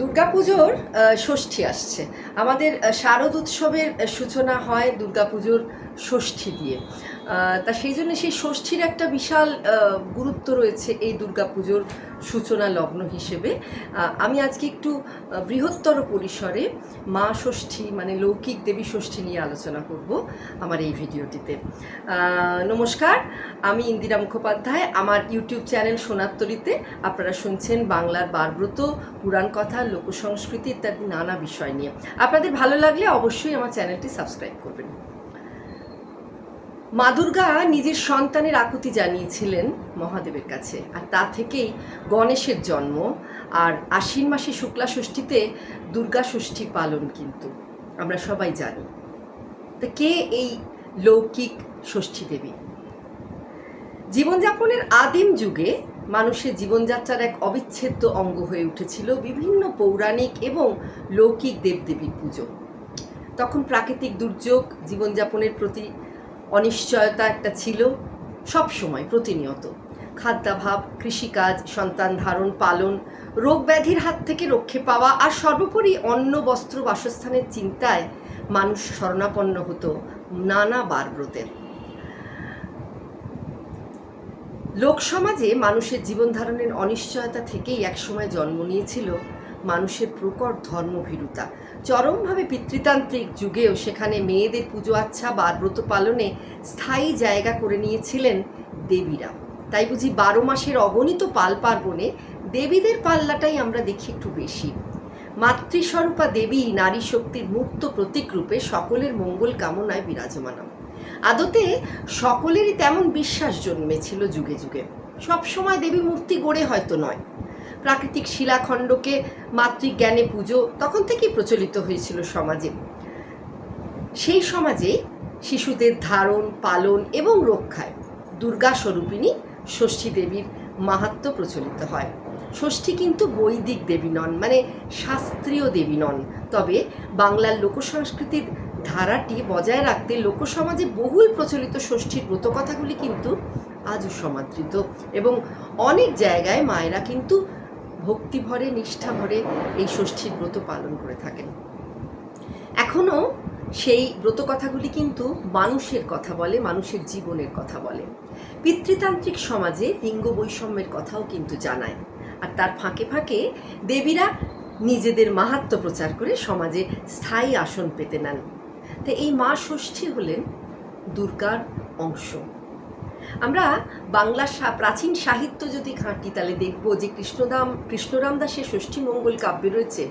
দুর্গাপুজোর ষষ্ঠী আসছে। আমাদের শারদ উৎসবের সূচনা হয় দুর্গাপুজোর ষষ্ঠী দিয়ে। তা সেই জন্য সেই ষষ্ঠীর একটা বিশাল গুরুত্ব রয়েছে এই দুর্গাপুজোর সূচনা লগ্ন হিসেবে। আমি আজকে একটু বৃহত্তর পরিসরে মা ষষ্ঠী মানে লৌকিক দেবী ষষ্ঠী নিয়ে আলোচনা করব আমার এই ভিডিওটিতে। নমস্কার, আমি ইন্দিরা মুখোপাধ্যায়। আমার ইউটিউব চ্যানেল সোনাত্তরীতে আপনারা শুনছেন বাংলার বারব্রত, পুরাণ কথা, লোকসংস্কৃতি ইত্যাদি নানা বিষয় নিয়ে। আপনাদের ভালো লাগলে অবশ্যই আমার চ্যানেলটি সাবস্ক্রাইব করবেন। মা দুর্গা নিজের সন্তানের আকুতি জানিয়েছিলেন মহাদেবের কাছে, আর তা থেকেই গণেশের জন্ম, আর আশ্বিন মাসে শুক্লা ষষ্ঠীতে দুর্গা ষষ্ঠী পালন কিন্তু, আমরা সবাই জানি। তা কে এই লৌকিক ষষ্ঠী দেবী? জীবনযাপনের আদিম যুগে মানুষের জীবনযাত্রার এক অবিচ্ছেদ্য অঙ্গ হয়ে উঠেছিল বিভিন্ন পৌরাণিক এবং লৌকিক দেবদেবীর পুজো। তখন প্রাকৃতিক দুর্যোগ জীবনযাপনের প্রতি অনিশ্চয়তা একটা ছিল সব সময় প্রতিনিয়ত। খাদ্যাভাব, কৃষিকাজ, সন্তান ধারণ, পালন, রোগ ব্যাধির হাত থেকে রক্ষে পাওয়া আর সর্বোপরি অন্ন, বস্ত্র, বাসস্থানের চিন্তায় মানুষ শরণাপন্ন হতো নানা বারব্রতের। লোকসমাজে মানুষের জীবন ধারণের অনিশ্চয়তা থেকেই একসময় জন্ম নিয়েছিল মানুষের প্রকট ধর্মভীরুতা। চরমভাবে পিতৃতান্ত্রিক যুগেও সেখানে মেয়েদের পুজো আচ্ছা বা ব্রত পালনে স্থায়ী জায়গা করে নিয়েছিলেন দেবীরা। তাই বুঝি বারো মাসের অগণিত পাল পার্বণে দেবীদের পাল্লাটাই আমরা দেখি একটু বেশি। মাতৃস্বরূপা দেবী নারী শক্তির মুক্ত প্রতীক রূপে সকলের মঙ্গল কামনায় বিরাজমান। আদতে সকলেরই তেমন বিশ্বাস জন্মেছিল যুগে যুগে। সবসময় দেবী মূর্তি গড়ে হয়তো নয়। প্রাকৃতিক শিলাখণ্ডকে মাতৃজ্ঞানে পুজো তখন থেকেই প্রচলিত হয়েছিল সমাজে। সেই সমাজে শিশুদের ধারণ, পালন এবং রক্ষায় দুর্গা স্বরূপিণী ষষ্ঠী দেবীর মাহাত্ম প্রচলিত হয়। ষষ্ঠী কিন্তু বৈদিক দেবী নন মানে শাস্ত্রীয় দেবী নন। তবে বাংলার লোকসংস্কৃতির ধারাটি বজায় রাখতে লোকসমাজে বহুল প্রচলিত ষষ্ঠীর ব্রতকথাগুলি কিন্তু আজও সমাদৃত এবং অনেক জায়গায় মায়েরা কিন্তু ভক্তিভরে নিষ্ঠাভরে এই ষষ্ঠীর ব্রত পালন করে থাকেন। এখনও সেই ব্রত কথাগুলি কিন্তু মানুষের কথা বলে, মানুষের জীবনের কথা বলে। পিতৃতান্ত্রিক সমাজে লিঙ্গ বৈষম্যের কথাও কিন্তু জানায়। আর তার ফাঁকে ফাঁকে দেবীরা নিজেদের মাহাত্ম প্রচার করে সমাজে স্থায়ী আসন পেতে নেন। তো এই মা ষষ্ঠী হলেন দুর্গার অংশ। আমরা বাংলা প্রাচীন সাহিত্য যদি ঘাঁটি তাহলে দেখব যে কৃষ্ণদাম কৃষ্ণরাম দাসের ষষ্ঠী মঙ্গল কাব্যে রয়েছে।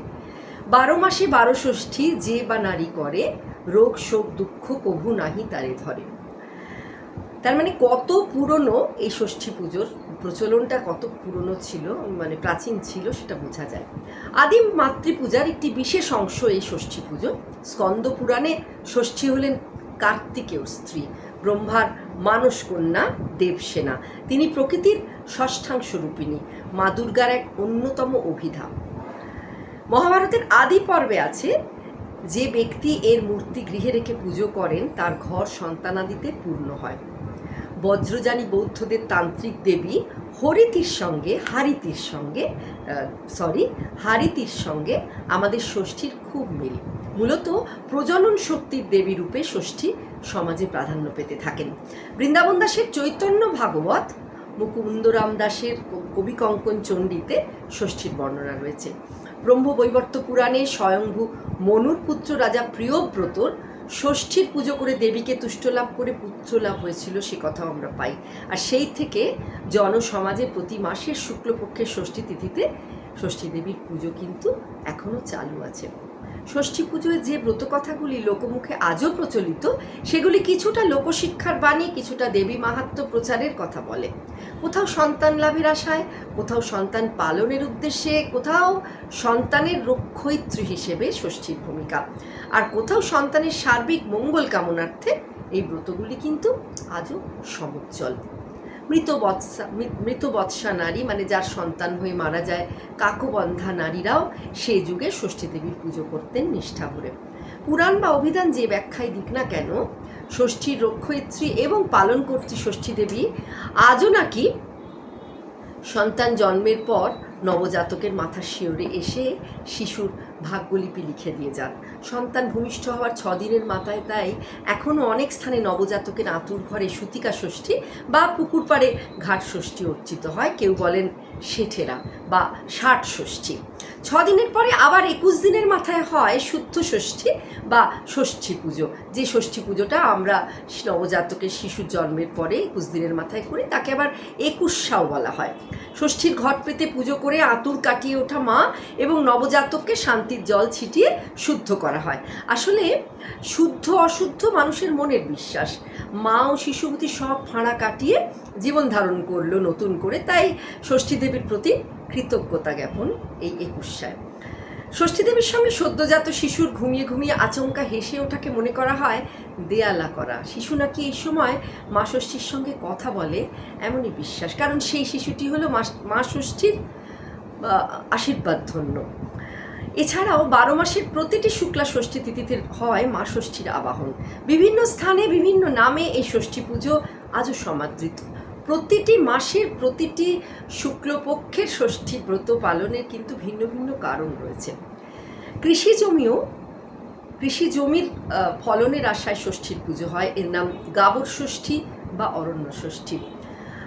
বারো মাসে বারো ষষ্ঠী যে বা নারী করে, রোগ, শোক, দুঃখ কভু নাহি তারে ধরে। তার মানে কত পুরনো এই ষষ্ঠী পুজোর প্রচলনটা, কত পুরনো ছিল মানে প্রাচীন ছিল সেটা বোঝা যায়। আদিম মাতৃপূজার একটি বিশেষ অংশ এই ষষ্ঠী পুজো। স্কন্দ পুরাণে ষষ্ঠী হলেন কার্তিকেয় স্ত্রী, ব্রহ্মার মানস কন্যা দেবসেনা। তিনি প্রকৃতির ষষ্ঠাংশ রূপিণী, মা দুর্গার এক অন্যতম অভিধাম মহাভারতের আদি পর্বে আছে, যে ব্যক্তি এর মূর্তি গৃহে রেখে পুজো করেন, তার ঘর সন্তানাদিতে পূর্ণ হয়। বজ্রযানী বৌদ্ধদের তান্ত্রিক দেবী হরিতির সঙ্গে, হারিতির সঙ্গে সরি হারিতির সঙ্গে আমাদের ষষ্ঠীর খুব মিল। মূলত প্রজনন শক্তির দেবী রূপে ষষ্ঠী সমাজে প্রাধান্য পেতে থাকেন। বৃন্দাবন দাসের চৈতন্য ভাগবত, মুকুন্দরাম দাসের কবি কঙ্কন চণ্ডীতে ষষ্ঠীর বর্ণনা রয়েছে। ব্রহ্মবৈবর্ত পুরাণে স্বয়ংভূ মনুর পুত্র রাজা প্রিয়ব্রতর ষষ্ঠীর পুজো করে দেবীকে তুষ্ট লাভ করে পুত্র লাভ হয়েছিল সে কথাও আমরা পাই। আর সেই থেকে জনসমাজে প্রতি মাসের শুক্লপক্ষের ষষ্ঠী তিথিতে ষষ্ঠী দেবীর পুজো কিন্তু এখনও চালু আছে। ষষ্ঠী পুজোয় যে ব্রতকথাগুলি লোকমুখে আজও প্রচলিত, সেগুলি কিছুটা লোকশিক্ষার বাণী, কিছুটা দেবী মাহাত্ম্য প্রচারের কথা বলে। কোথাও সন্তান লাভের আশায়, কোথাও সন্তান পালনের উদ্দেশ্যে, কোথাও সন্তানের রক্ষয়িত্রী হিসেবে ষষ্ঠীর ভূমিকা। আর কোথাও সন্তানের সার্বিক মঙ্গল কামনার্থে এই ব্রতগুলি কিন্তু আজও সমুজ্জ্বল। মৃত বৎসা মৃত বৎসা নারী মানে যার সন্তান হয়ে মারা যায় কাকবন্ধা নারীরাও সেই যুগে ষষ্ঠী দেবীর পুজো করতেন নিষ্ঠা ভরে পুরাণ বা অভিধান যে ব্যাখ্যায় দিক না কেন, ষষ্ঠীর রক্ষয়িত্রী এবং পালনকর্ত্রী ষষ্ঠী দেবী আজও নাকি সন্তান জন্মের পর নবজাতকের মাথা শিওরে এসে শিশুর ভাগ্যলিপি লিখে দিয়ে যান। সন্তান ভূমিষ্ঠ হওয়ার ছ দিনের মাথায় তাই এখনও অনেক স্থানে নবজাতকের আঁতুর ঘরে সুতিকা ষষ্ঠী বা পুকুর পাড়ে ঘাট ষষ্ঠী অর্চিত হয়, কেউ বলেন শেঠেরা বা ষাট ষষ্ঠী। ছ দিনের পরে আবার একুশ দিনের মাথায় হয় শুদ্ধ ষষ্ঠী বা ষষ্ঠী পুজো। যে ষষ্ঠী পুজোটা আমরা নবজাতকের শিশুর জন্মের পরে একুশ দিনের মাথায় করি, তাকে আবার একুশাও বলা হয়। ষষ্ঠীর ঘট পেতে পুজো করে আতুর কাটিয়ে ওঠা মা এবং নবজাতককে শান্তির জল ছিটিয়ে শুদ্ধ করা হয়। আসলে শুদ্ধ অশুদ্ধ মানুষের মনের বিশ্বাস। মা ও শিশুমতী সব ফাঁড়া কাটিয়ে জীবন ধারণ করল নতুন করে। তাই ষষ্ঠী দেবীর প্রতি কৃতজ্ঞতা জ্ঞাপন এই একুশ একুশায় ষষ্ঠী দেবীর সঙ্গে সদ্যজাত শিশুর ঘুমিয়ে ঘুমিয়ে আচমকা হেসে ওঠাকে মনে করা হয় দেয়ালা করা। শিশু নাকি এই সময় মা ষষ্ঠীর সঙ্গে কথা বলে, এমনই বিশ্বাস। কারণ সেই শিশুটি হলো মা ষষ্ঠীর আশীর্বাদ ধন্য এছাড়াও বারো মাসের প্রতিটি শুক্লা ষষ্ঠী তিথিতে হয় মা ষষ্ঠীর আবাহন। বিভিন্ন স্থানে, বিভিন্ন নামে এই ষষ্ঠী পুজো আজও সমাদৃত। প্রতিটি মাসের প্রতিটি শুক্লপক্ষের ষষ্ঠী ব্রত পালনের কিন্তু ভিন্ন ভিন্ন কারণ রয়েছে। কৃষি জমিও, কৃষি জমির ফলনের আশায় ষষ্ঠীর পুজো হয়। এর নাম গাবর ষষ্ঠী বা অরণ্য ষষ্ঠী।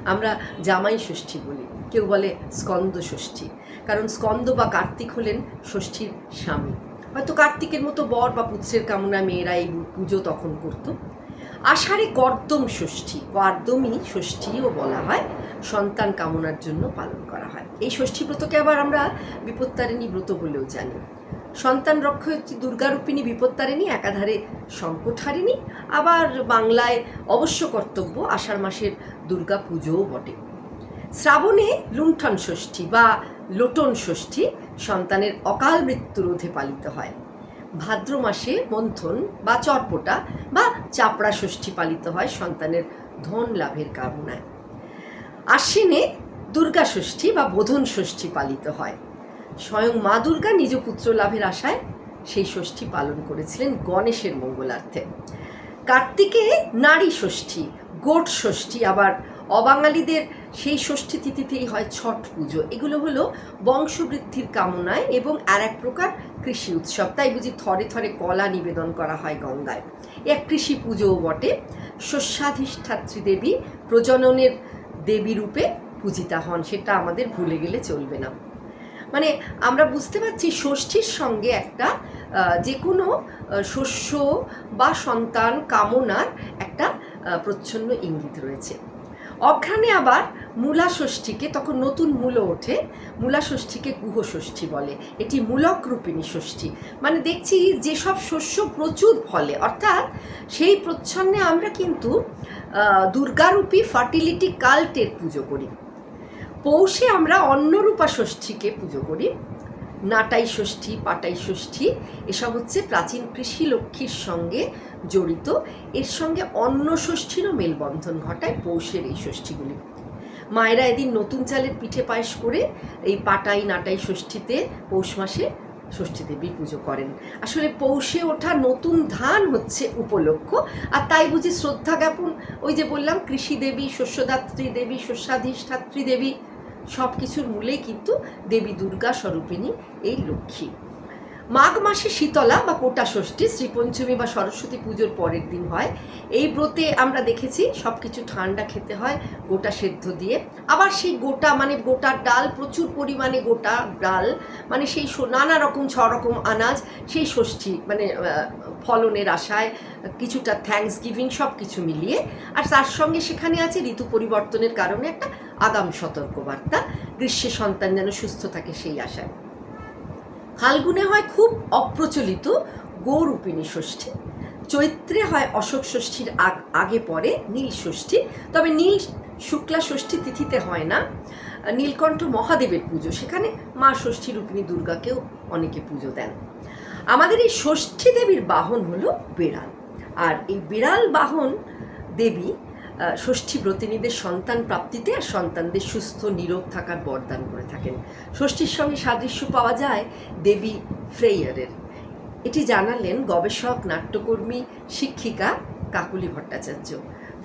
আমরা জামাই ষষ্ঠী বলি। কেউ বলে স্কন্দ ষষ্ঠী। কারণ স্কন্দ বা কার্তিক হলেন ষষ্ঠীর স্বামী। হয়তো কার্তিকের মতো বর বা পুত্রের কামনা মেয়েরা এই পুজো তখন করত। আষাঢ়ে কর্দম ষষ্ঠী, কর্দমী ষষ্ঠীও বলা হয়, সন্তান কামনার জন্য পালন করা হয়। এই ষষ্ঠী ব্রতকে আবার আমরা বিপত্তারিণী ব্রত বলেও জানি। সন্তান রক্ষা হচ্ছে দুর্গারূপিণী বিপত্তারিণী, একাধারে সংকটহারিণী, আবার বাংলায় অবশ্য কর্তব্য আষাঢ় মাসের দুর্গা পুজোও বটে। শ্রাবণে লুণ্ঠন ষষ্ঠী বা লোটন ষষ্ঠী সন্তানের অকাল মৃত্যু রোধে পালিত হয়। ভাদ্র মাসে মন্থন বা চরপোটা বা চাপড়া ষষ্ঠী পালিত হয় সন্তানের ধন লাভের কামনায়। আশ্বিনে দুর্গা ষষ্ঠী বা বোধন ষষ্ঠী পালিত হয়। স্বয়ং মা দুর্গা নিজ পুত্র লাভের আশায় সেই ষষ্ঠী পালন করেছিলেন গণেশের মঙ্গলার্থে। কার্তিকে নারী ষষ্ঠী, গোট ষষ্ঠী, আবার অবাঙালিদের সেই ষষ্ঠী তিথিতেই হয় ছট পুজো। এগুলো হলো বংশবৃদ্ধির কামনায় এবং আর এক প্রকার কৃষি উৎসব। তাই বুঝি থরে থরে কলা নিবেদন করা হয় গঙ্গায়। এক কৃষি পুজোও বটে। শস্যাধিষ্ঠাত্রী দেবী প্রজননের দেবী রূপে পূজিতা হন। সেটা আমাদের ভুলে গেলে চলবে না। মানে আমরা বুঝতে পারছি ষষ্ঠীর সঙ্গে একটা যে কোনো শস্য বা সন্তান কামনার একটা প্রচ্ছন্ন ইঙ্গিত রয়েছে। অঘ্রাণে আবার মূলা ষষ্ঠীকে তখন নতুন মূলো ওঠে মূলা ষষ্ঠীকে গুহ ষষ্ঠী বলে। এটি মূলক রূপিণী ষষ্ঠী। মানে দেখছি যেসব শস্য প্রচুর ফলে, অর্থাৎ সেই প্রচ্ছন্নে আমরা কিন্তু দুর্গারূপী ফার্টিলিটি কাল্টের পুজো করি। পৌষে আমরা অন্নরূপা ষষ্ঠীকে পুজো করি। নাটাই ষষ্ঠী, পাটাই ষষ্ঠী, এসব হচ্ছে প্রাচীন কৃষি লক্ষ্মীর সঙ্গে জড়িত। এর সঙ্গে অন্ন ষষ্ঠীরও মেলবন্ধন ঘটায় পৌষের এই ষষ্ঠীগুলি। মায়েরা এদিন নতুন চালের পিঠে পায়েস করে এই পাটাই, নাটাই ষষ্ঠীতে, পৌষ মাসে ষষ্ঠী দেবীর পুজো করেন। আসলে পৌষে ওঠা নতুন ধান হচ্ছে উপলক্ষ, আর তাই বুঝি শ্রদ্ধা জ্ঞাপন, ওই যে বললাম কৃষি দেবী, শস্যদাত্রী দেবী, শস্যাধিষ্ঠাত্রী দেবী সব কিছুর মূলেই কিন্তু দেবী দুর্গা স্বরূপিণী এই লক্ষ্মী। মাঘ মাসে শীতলা বা কোটা ষষ্ঠী, শ্রীপঞ্চমী বা সরস্বতী পুজোর পরের দিন হয়। এই ব্রতে আমরা দেখেছি সব কিছু ঠান্ডা খেতে হয়, গোটা সেদ্ধ দিয়ে। আবার সেই গোটা মানে গোটার ডাল, প্রচুর পরিমাণে গোটা ডাল মানে সেই নানা রকম, ছ রকম আনাজ, সেই ষষ্ঠী মানে ফলনের আশায় কিছুটা থ্যাঙ্কস গিভিং সব কিছু মিলিয়ে। আর তার সঙ্গে সেখানে আছে ঋতু পরিবর্তনের কারণে একটা আগাম সতর্কবার্তা। গ্রীষ্মে সন্তান যেন সুস্থ থাকে সেই আশায়। ফাল্গুনে হয় খুব অপ্রচলিত গৌরূপিণী ষষ্ঠী। চৈত্রে হয় অশোক ষষ্ঠীর আগ- পরে নীল ষষ্ঠী। তবে নীল শুক্লা ষষ্ঠী তিথিতে হয় না। নীলকণ্ঠ মহাদেবের পুজো, সেখানে মা ষষ্ঠী রূপিণী দুর্গাকেও অনেকে পুজো দেন। আমাদের এই ষষ্ঠী দেবীর বাহন হলো বিড়াল। আর এই বিড়াল বাহন দেবী ষষ্ঠী ব্রতিনীদের সন্তান প্রাপ্তিতে আর সন্তানদের সুস্থ নিরোগ থাকার বরদান করে থাকেন। ষষ্ঠীর সঙ্গে সাদৃশ্য পাওয়া যায় দেবী ফ্রেয়ারের এটি জানালেন গবেষক, নাট্যকর্মী, শিক্ষিকা কাকুলি ভট্টাচার্য।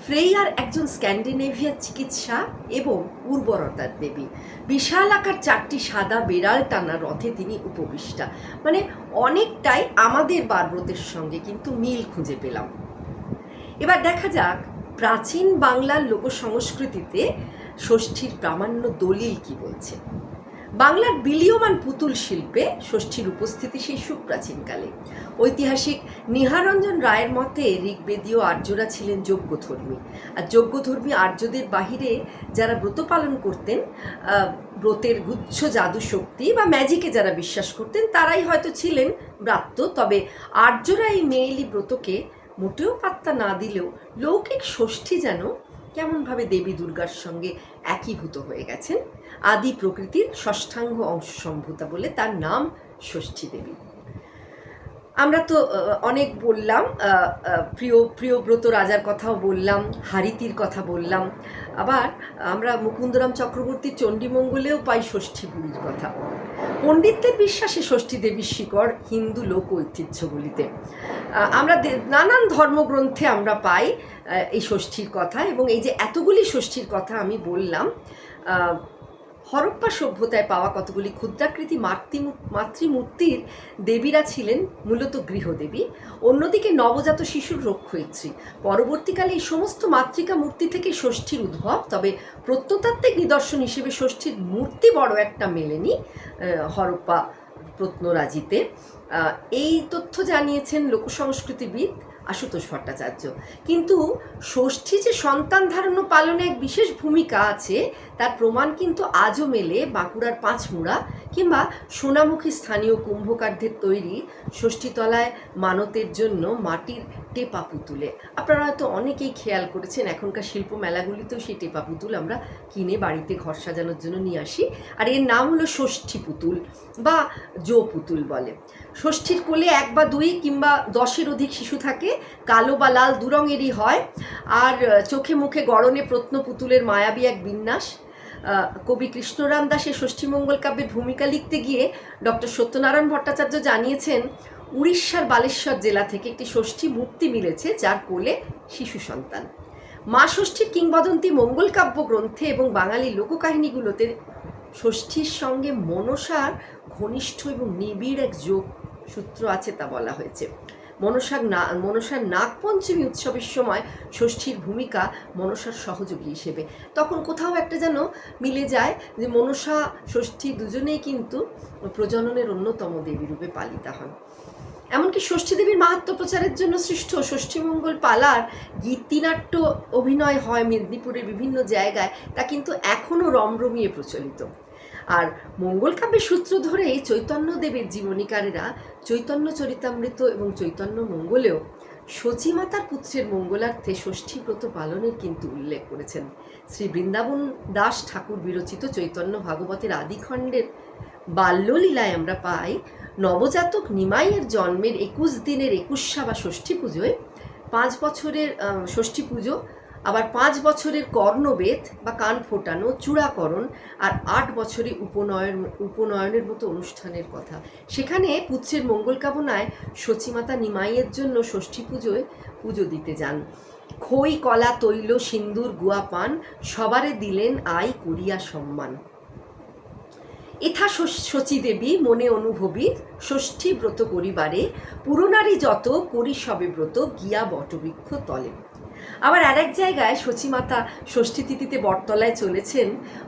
ফ্রেয়ার একজন স্ক্যান্ডিনেভিয়ার চিকিৎসা এবং উর্বরতার দেবী। বিশাল আকার চারটি সাদা বেড়াল টানা রথে তিনি উপবিষ্টা। মানে অনেকটাই আমাদের বারব্রতের সঙ্গে কিন্তু মিল খুঁজে পেলাম। এবার দেখা যাক প্রাচীন বাংলার লোক সংস্কৃতিতে ষষ্ঠীর প্রামাণ্য দলিল কি বলছে? বাংলার বিলীয়মান পুতুল শিল্পে ষষ্ঠীর উপস্থিতি সেই সুপ্রাচীনকালে। ঐতিহাসিক নিহারঞ্জন রায়ের মতে ঋগ্বেদীয় আর্যরা ছিলেন যজ্ঞধর্মী। আর যজ্ঞধর্মী আর্যদের বাহিরে যারা ব্রত পালন করতেন ব্রতের গুচ্ছ, জাদু শক্তি বা ম্যাজিকে যারা বিশ্বাস করতেন, তারাই হয়তো ছিলেন ব্রাত্য। তবে আর্যরা এই মেয়েলি ব্রতকে মোটেও পাত্তা না দিলেও লৌকিক ষষ্ঠী যেন কেমনভাবে দেবী দুর্গার সঙ্গে একীভূত হয়ে গেছেন, আদি প্রকৃতির ষষ্ঠাঙ্গ অংশ সম্ভূতা বলে তার নাম ষষ্ঠী দেবী। আমরা তো অনেক বললাম প্রিয় প্রিয়ব্রত রাজার কথাও বললাম, হারিতির কথা বললাম। আবার আমরা মুকুন্দরাম চক্রবর্তীর চণ্ডীমঙ্গলেও পাই ষষ্ঠী বুড়ির কথা। পণ্ডিতদের বিশ্বাসে ষষ্ঠী দেবীর শিকড় হিন্দু লোক ঐতিহ্যগুলিতে আমরা নানান ধর্মগ্রন্থে আমরা পাই এই ষষ্ঠীর কথা এবং এই যে এতগুলি ষষ্ঠীর কথা আমি বললাম হরপ্পা সভ্যতায় পাওয়া কতগুলি ক্ষুদ্রাকৃতি মাতৃমূ- মাতৃমূর্তির দেবীরা ছিলেন মূলত গৃহদেবী। অন্যদিকে নবজাত শিশুর রক্ষয়িত্রী। পরবর্তীকালে এই সমস্ত মাতৃকা মূর্তি থেকে ষষ্ঠীর উদ্ভব, তবে প্রত্নতাত্ত্বিক নিদর্শন হিসেবে ষষ্ঠীর মূর্তি বড় একটা মেলেনি হরপ্পা প্রত্নরাজিতে। এই তথ্য জানিয়েছেন লোকসংস্কৃতিবিদ আশুতোষ ভট্টাচার্য। কিন্তু ষষ্ঠী যে সন্তান ধারণ পালনে এক বিশেষ ভূমিকা আছে, তার প্রমাণ কিন্তু আজও মেলে বাঁকুড়ার পাঁচমুড়া কিংবা সোনামুখী স্থানীয় কুম্ভকারদের তৈরি ষষ্ঠীতলায় মানতের জন্য মাটির টেপা পুতুলে। আপনারা হয়তো অনেকেই খেয়াল করেছেন, এখনকার শিল্প মেলাগুলিতেও সেই টেপা পুতুল আমরা কিনে বাড়িতে ঘর সাজানোর জন্য নিয়ে আসি। আর এর নাম হলো ষষ্ঠী পুতুল বা জো পুতুল বলে। ষষ্ঠীর কোলে এক বা দুই কিংবা দশের অধিক শিশু থাকে, কালো বা লাল দু রঙেরই হয়। আর চোখে মুখে গড়নে প্রত্ন পুতুলের মায়াবী এক বিন্যাস। কবি কৃষ্ণরাম দাসের ষষ্ঠীমঙ্গল কাব্যের ভূমিকা লিখতে গিয়ে ডক্টর সত্যনারায়ণ ভট্টাচার্য জানিয়েছেন, উড়িষ্যার বালেশ্বর জেলা থেকে একটি ষষ্ঠী মুক্তি মিলেছে যার কোলে শিশু সন্তান। মা ষষ্ঠীর কিংবদন্তি মঙ্গল কাব্য গ্রন্থে এবং বাঙালি লোককাহিনীগুলোতে ষষ্ঠীর সঙ্গে মনসার ঘনিষ্ঠ এবং নিবিড় এক যোগ সূত্র আছে তা বলা হয়েছে। মনসার না, মনসার নাগপঞ্চমী উৎসবের সময় ষষ্ঠীর ভূমিকা মনসার সহযোগী হিসেবে। তখন কোথাও একটা যেন মিলে যায় যে মনসা, ষষ্ঠী দুজনেই কিন্তু প্রজননের অন্যতম দেবী রূপে পালিতা হন। এমনকি ষষ্ঠী দেবীর মাহাত্ম প্রচারের জন্য সৃষ্ট ষষ্ঠীমঙ্গল পালার গীতিনাট্য অভিনয় হয় মেদিনীপুরের বিভিন্ন জায়গায়, তা কিন্তু এখনও রমরমিয়ে প্রচলিত। আর মঙ্গল কাব্যের সূত্র ধরেই চৈতন্যদেবের জীবনীকারেরা চৈতন্য চরিতামৃত এবং চৈতন্য মঙ্গলেও সচিমাতার পুত্রের মঙ্গলার্থে ষষ্ঠী ব্রত পালনের কিন্তু উল্লেখ করেছেন। শ্রী বৃন্দাবন দাস ঠাকুর বিরচিত চৈতন্য ভাগবতের আদিখণ্ডের বাল্যলীলায় আমরা পাই, নবজাতক নিমাইয়ের জন্মের একুশ দিনের একুশা বা ষষ্ঠী পুজোয় পাঁচ বছরের ষষ্ঠী পুজো আবার পাঁচ বছরের কর্ণবেদ বা কান ফোটানো, চূড়াকরণ আর আট বছরে উপনয়ন, উপনয়নের মতো অনুষ্ঠানের কথা। সেখানে পুত্রের মঙ্গল কামনায় সচিমাতা নিমাইয়ের জন্য ষষ্ঠী পুজোয় পুজো দিতে যান। খই, কলা, তৈল, সিন্দুর, গুয়া পান সবারে দিলেন আই করিয়া সম্মান। এথা শচী দেবী মনে অনুভবী ষষ্ঠী ব্রত করিবারে পুরনারী যত করি সবে ব্রত গিয়া বটবৃক্ষ তলে। আবার আরেক জায়গায় সচিমাতা ষষ্ঠী তিথিতে বটতলায় চলেছেন,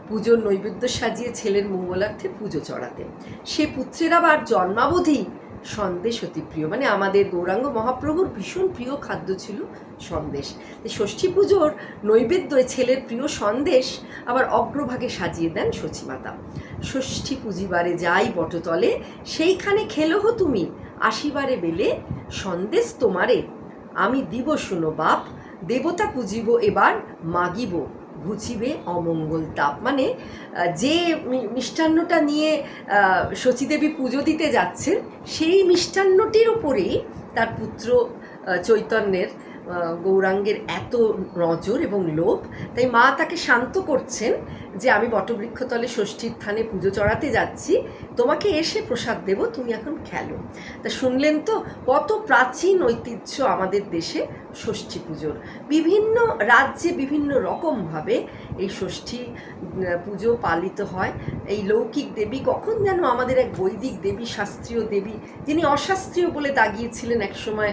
পুজোর নৈবেদ্য সাজিয়ে ছেলের মঙ্গলার্থে পুজো চড়াতে। সে পুত্রের আবার জন্মাবধি? সন্দেশ অতি প্রিয়। মানে আমাদের গৌরাঙ্গ মহাপ্রভুর ভীষণ প্রিয় খাদ্য ছিল সন্দেশ। ষষ্ঠী পুজোর নৈবেদ্যয় ছেলের প্রিয় সন্দেশ আবার অগ্রভাগে সাজিয়ে দেন সচিমাতা ষষ্ঠী পুঁজিবারে যাই বটতলে, সেইখানে খেলো হো তুমি। আসিবারে বেলে, সন্দেশ তোমারে। আমি দিব শুনো বাপ দেবতা পুজিব এবার মাগিব। ঘুচিবে অমঙ্গল তাপ। মানে যে মিষ্টান্নটা নিয়ে শচীদেবী পুজো দিতে যাচ্ছেন, সেই মিষ্টান্নটির উপরেই তার পুত্র চৈতন্যের গৌরাঙ্গের এত নজর এবং লোভ। তাই মা তাকে শান্ত করছেন যে আমি বটবৃক্ষতলে ষষ্ঠীর থানে পুজো চড়াতে যাচ্ছি, তোমাকে এসে প্রসাদ দেব, তুমি এখন খেলো। তা শুনলেন তো, কত প্রাচীন ঐতিহ্য আমাদের দেশে ষষ্ঠী পুজোর। বিভিন্ন রাজ্যে বিভিন্ন রকমভাবে এই ষষ্ঠী পুজো পালিত হয়। এই লৌকিক দেবী কখন যেন আমাদের এক বৈদিক দেবী, শাস্ত্রীয় দেবী, যিনি অশাস্ত্রীয় বলে দাগিয়েছিলেন একসময়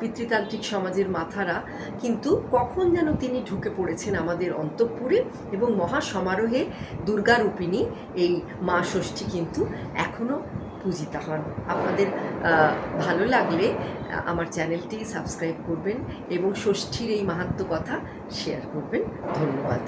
পিতৃতান্ত্রিক সমাজের মাথারা, কিন্তু কখন যেন তিনি ঢুকে পড়েছেন আমাদের অন্তঃপুরে এবং মহা সমারোহে দুর্গারূপিণী এই মা ষষ্ঠী কিন্তু এখনও পূজিত হন। আপনাদের ভালো লাগলে আমার চ্যানেলটি সাবস্ক্রাইব করবেন এবং ষষ্ঠীর এই মাহাত্ম কথা শেয়ার করবেন। ধন্যবাদ।